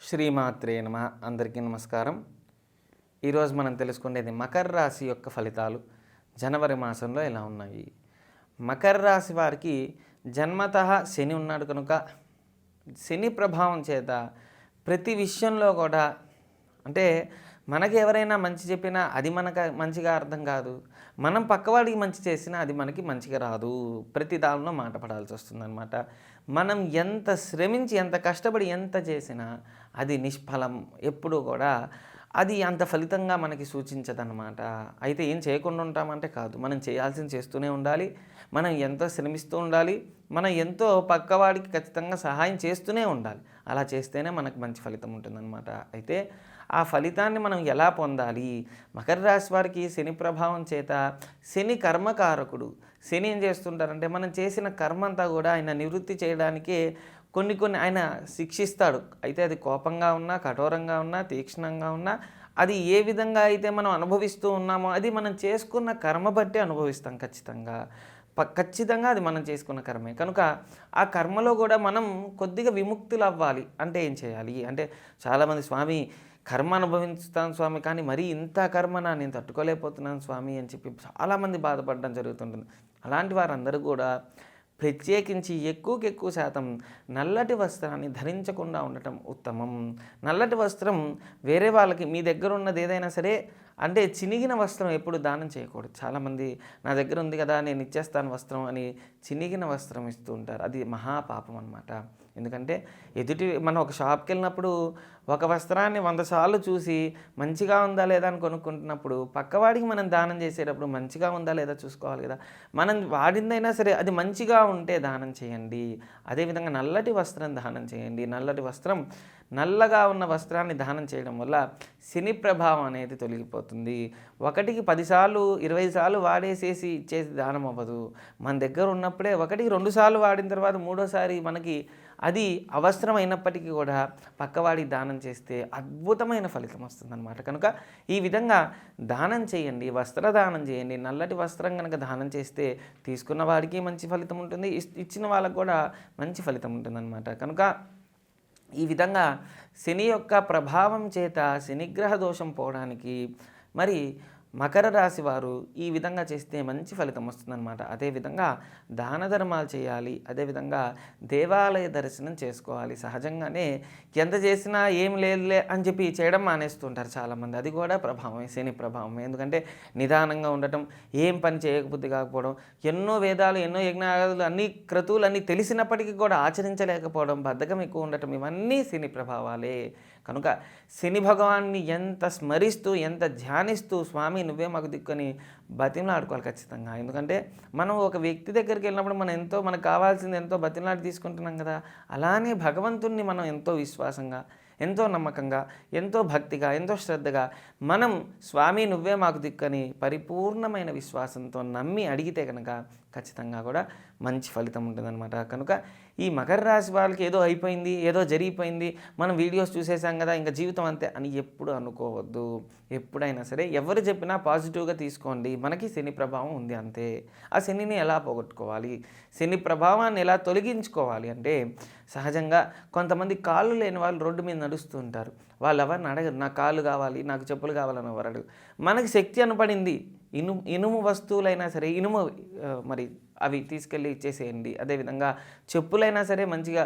శ్రీమాత్రే నమ. అందరికీ నమస్కారం. ఈరోజు మనం తెలుసుకునేది మకర రాశి యొక్క ఫలితాలు జనవరి మాసంలో ఎలా ఉన్నాయి? మకర రాశి వారికి జన్మత శని ఉన్నాడు కనుక శని ప్రభావం చేత ప్రతి విషయంలో కూడా అంటే మనకి ఎవరైనా మంచి చెప్పినా అది మనకు మంచిగా అర్థం కాదు. మనం పక్కవాడికి మంచి చేసినా అది మనకి మంచిగా రాదు. ప్రతి దానిలో మాట పడాల్సి వస్తుందన్నమాట. మనం ఎంత శ్రమించి ఎంత కష్టపడి ఎంత చేసినా అది నిష్ఫలం. ఎప్పుడూ కూడా అది అంత ఫలితంగా మనకి సూచించదన్నమాట. అయితే ఏం చేయకుండా ఉంటామంటే కాదు. మనం చేయాల్సింది చేస్తూనే ఉండాలి. మనం ఎంతో శ్రమిస్తూ ఉండాలి. మనం ఎంతో పక్కవాడికి ఖచ్చితంగా సహాయం చేస్తూనే ఉండాలి. అలా చేస్తేనే మనకు మంచి ఫలితం ఉంటుందన్నమాట. అయితే ఆ ఫలితాన్ని మనం ఎలా పొందాలి? మకర రాశి వారికి శని ప్రభావం చేత శని కర్మకారకుడు. శని ఏం చేస్తుంటారంటే మనం చేసిన కర్మ అంతా కూడా ఆయన నివృత్తి చేయడానికే కొన్ని కొన్ని ఆయన శిక్షిస్తాడు. అయితే అది కోపంగా ఉన్నా కఠోరంగా ఉన్నా తీక్షణంగా ఉన్నా అది ఏ విధంగా అయితే మనం అనుభవిస్తూ ఉన్నామో అది మనం చేసుకున్న కర్మ బట్టి అనుభవిస్తాం ఖచ్చితంగా. ప ఖచ్చితంగా అది మనం చేసుకున్న కర్మే. కనుక ఆ కర్మలో కూడా మనం కొద్దిగా విముక్తులు అవ్వాలి అంటే ఏం చేయాలి? అంటే చాలామంది స్వామి కర్మ అనుభవిస్తాను స్వామి కానీ మరీ ఇంత కర్మనా నేను తట్టుకోలేకపోతున్నాను స్వామి అని చెప్పి చాలామంది బాధపడడం జరుగుతుంటుంది. అలాంటి వారందరూ కూడా ప్రత్యేకించి ఎక్కువకి ఎక్కువ శాతం నల్లటి వస్త్రాన్ని ధరించకుండా ఉండటం ఉత్తమం. నల్లటి వస్త్రం వేరే వాళ్ళకి మీ దగ్గర ఉన్నది ఏదైనా సరే అంటే చినిగిన వస్త్రం ఎప్పుడు దానం చేయకూడదు. చాలామంది నా దగ్గర ఉంది కదా నేను ఇచ్చేస్తాను వస్త్రం అని చినిగిన వస్త్రం ఇస్తూ ఉంటారు. అది మహాపాపం అనమాట ఎందుకంటే ఎదుటి మనం ఒక షాప్కి వెళ్ళినప్పుడు ఒక వస్త్రాన్ని వంద సార్లు చూసి మంచిగా ఉందా లేదా అని కొనుక్కుంటున్నప్పుడు పక్కవాడికి మనం దానం చేసేటప్పుడు మంచిగా ఉందా లేదా చూసుకోవాలి కదా. మనం వాడిందైనా సరే అది మంచిగా ఉంటే దానం చేయండి. అదేవిధంగా నల్లటి వస్త్రం దానం చేయండి. నల్లటి వస్త్రం నల్లగా ఉన్న వస్త్రాన్ని దానం చేయడం వల్ల శని ప్రభావం అనేది తొలగిపోతుంది. ఒకటికి పదిసార్లు ఇరవై సార్లు వాడేసేసి ఇచ్చేసి దానం అవ్వదు. మన దగ్గర ఉన్నప్పుడే ఒకటికి రెండు సార్లు వాడిన తర్వాత మూడోసారి మనకి అది అవసరం అయినప్పటికీ కూడా పక్కవాడి దానం చేస్తే అద్భుతమైన ఫలితం వస్తుందన్నమాట. కనుక ఈ విధంగా దానం చేయండి వస్త్రదానం చేయండి. నల్లటి వస్త్రం కనుక దానం చేస్తే తీసుకున్న వాడికి మంచి ఫలితం ఉంటుంది. ఇచ్చిన వాళ్ళకు కూడా మంచి ఫలితం ఉంటుందన్నమాట. కనుక ఈ విధంగా శని యొక్క ప్రభావం చేత శనిగ్రహ దోషం పోవడానికి మరి మకర రాశి వారు ఈ విధంగా చేస్తే మంచి ఫలితం వస్తుందన్నమాట. అదేవిధంగా దాన ధర్మాలు చేయాలి అదేవిధంగా దేవాలయ దర్శనం చేసుకోవాలి. సహజంగానే ఎంత చేసినా ఏం లేదులే అని చెప్పి చేయడం మానేస్తుంటారు చాలామంది. అది కూడా ప్రభావమే శని ప్రభావం ఎందుకంటే నిదానంగా ఉండటం ఏం పని చేయకపోతే కాకపోవడం ఎన్నో వేదాలు ఎన్నో యజ్ఞాలు అన్ని క్రతువులు అన్నీ తెలిసినప్పటికీ కూడా ఆచరించలేకపోవడం బద్ధకం ఎక్కువ ఉండటం ఇవన్నీ శని ప్రభావాలే. కనుక శని భగవాన్ని ఎంత స్మరిస్తూ ఎంత ధ్యానిస్తూ స్వామి నువ్వే మాకు దిక్కుని బతిమలాడుకోవాలి ఖచ్చితంగా. ఎందుకంటే మనం ఒక వ్యక్తి దగ్గరికి వెళ్ళినప్పుడు మనం ఎంతో మనకు కావాల్సింది ఎంతో బతిమలాడి తీసుకుంటున్నాం కదా. అలానే భగవంతుణ్ణి మనం ఎంతో విశ్వాసంగా ఎంతో నమ్మకంగా ఎంతో భక్తిగా ఎంతో శ్రద్ధగా మనం స్వామి నువ్వే మాకు దిక్కని పరిపూర్ణమైన విశ్వాసంతో నమ్మి అడిగితే కనుక ఖచ్చితంగా కూడా మంచి ఫలితం ఉంటుందన్నమాట. కనుక ఈ మకర రాశి వాళ్ళకి ఏదో అయిపోయింది ఏదో జరిగిపోయింది మనం వీడియోస్ చూసేసాం కదా ఇంకా జీవితం అంతే అని ఎప్పుడు అనుకోవద్దు. ఎప్పుడైనా సరే ఎవరు చెప్పినా పాజిటివ్గా తీసుకోండి. మనకి శని ప్రభావం ఉంది అంతే. ఆ శనిని ఎలా పోగొట్టుకోవాలి? శని ప్రభావాన్ని ఎలా తొలగించుకోవాలి అంటే సహజంగా కొంతమంది కాళ్ళు లేని వాళ్ళు రోడ్డు మీద నడుస్తూ ఉంటారు. వాళ్ళు ఎవరిని అడగరు నాకు కాళ్ళు కావాలి నాకు చెప్పులు కావాలని ఎవరు అడగరు. మనకి శక్తి అనపడింది. ఇనుము ఇనుము వస్తువులైనా సరే ఇనుము మరి అవి తీసుకెళ్ళి ఇచ్చేసేయండి. అదేవిధంగా చెప్పులైనా సరే మంచిగా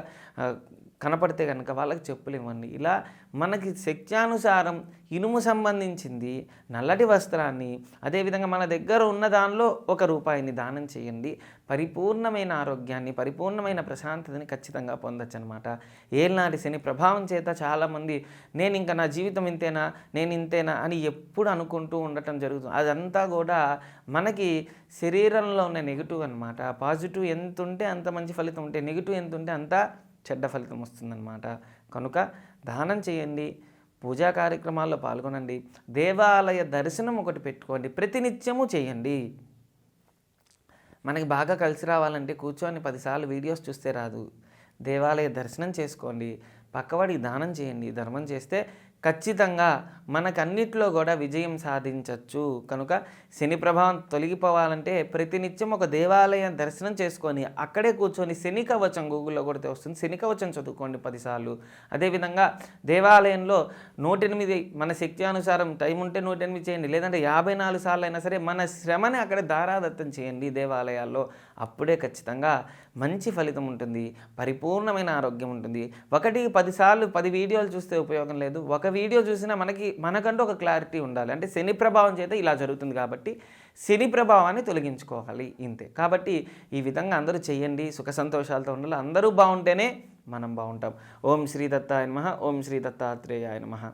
కనపడితే కనుక వాళ్ళకి చెప్పులు ఇవ్వండి ఇలా మనకి శక్త్యానుసారం ఇనుము సంబంధించింది నల్లటి వస్త్రాన్ని అదేవిధంగా మన దగ్గర ఉన్న దానిలో ఒక రూపాయిని దానం చేయండి. పరిపూర్ణమైన ఆరోగ్యాన్ని పరిపూర్ణమైన ప్రశాంతతని ఖచ్చితంగా పొందొచ్చు అనమాట ఏళ్ళనాటి శని ప్రభావం చేత చాలామంది నేను ఇంకా నా జీవితం ఇంతేనా? నేను ఇంతేనా? అని ఎప్పుడు అనుకుంటూ ఉండటం జరుగుతుంది. అదంతా కూడా మనకి శరీరంలో ఉన్న నెగిటివ్ అనమాట పాజిటివ్ ఎంత ఉంటే అంత మంచి ఫలితం ఉంటే నెగిటివ్ ఎంత ఉంటే అంత చెడ్డ ఫలితం వస్తుందన్నమాట. కనుక దానం చేయండి పూజా కార్యక్రమాల్లో పాల్గొనండి దేవాలయ దర్శనం ఒకటి పెట్టుకోండి ప్రతినిత్యము చేయండి. మనకి బాగా కలిసి రావాలంటే కూర్చొని పదిసార్లు వీడియోస్ చూస్తే రాదు. దేవాలయ దర్శనం చేసుకోండి పక్కవాడికి దానం చేయండి ధర్మం చేస్తే ఖచ్చితంగా మనకన్నిట్లో కూడా విజయం సాధించవచ్చు కనుక శని ప్రభావం తొలగిపోవాలంటే ప్రతినిత్యం ఒక దేవాలయం దర్శనం చేసుకొని అక్కడే కూర్చొని శని కవచం గూగుల్లో కొడితే వస్తుంది. శని కవచం చదువుకోండి పదిసార్లు. అదేవిధంగా దేవాలయంలో నూట ఎనిమిది మన శక్తి అనుసారం టైం ఉంటే నూట ఎనిమిది చేయండి. లేదంటే యాభై నాలుగు సార్లు అయినా సరే మన శ్రమని అక్కడ దారాదత్తం చేయండి దేవాలయాల్లో. అప్పుడే ఖచ్చితంగా మంచి ఫలితం ఉంటుంది పరిపూర్ణమైన ఆరోగ్యం ఉంటుంది. ఒకటి పదిసార్లు పది వీడియోలు చూస్తే ఉపయోగం లేదు. ఒక వీడియో చూసినా మనకి మనకంటూ ఒక క్లారిటీ ఉండాలి. అంటే శని ప్రభావం చేత ఇలా జరుగుతుంది కాబట్టి శని ప్రభావాన్ని తొలగించుకోవాలి ఇంతే. కాబట్టి ఈ విధంగా అందరూ చేయండి సుఖ సంతోషాలతో ఉండాలి. అందరూ బాగుంటేనే మనం బాగుంటాం. ఓం శ్రీ దత్తాయ నమః ఓం శ్రీ దత్తాత్రేయాయ నమః.